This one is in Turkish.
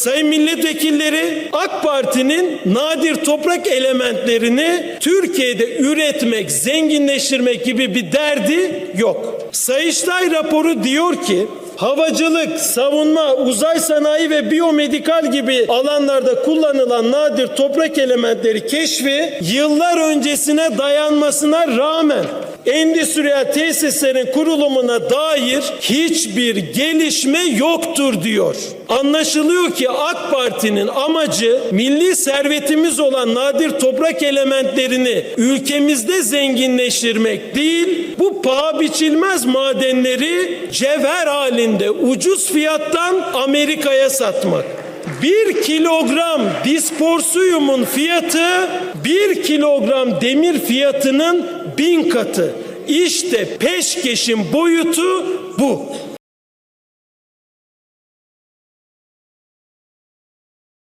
Sayın milletvekilleri AK Parti'nin nadir toprak elementlerini Türkiye'de üretmek, zenginleştirmek gibi bir derdi yok. Sayıştay raporu diyor ki Havacılık, savunma, uzay sanayi ve biyomedikal gibi alanlarda kullanılan nadir toprak elementleri keşfi yıllar öncesine dayanmasına rağmen endüstriyel tesislerin kurulumuna dair hiçbir gelişme yoktur diyor. Anlaşılıyor ki AK Parti'nin amacı milli servetimiz olan nadir toprak elementlerini ülkemizde zenginleştirmek değil, bu paha biçilmez madenleri cevher halinde ucuz fiyattan Amerika'ya satmak. Bir kilogram disporsiyumun fiyatı bir kilogram demir fiyatının bin katı. İşte peşkeşin boyutu bu.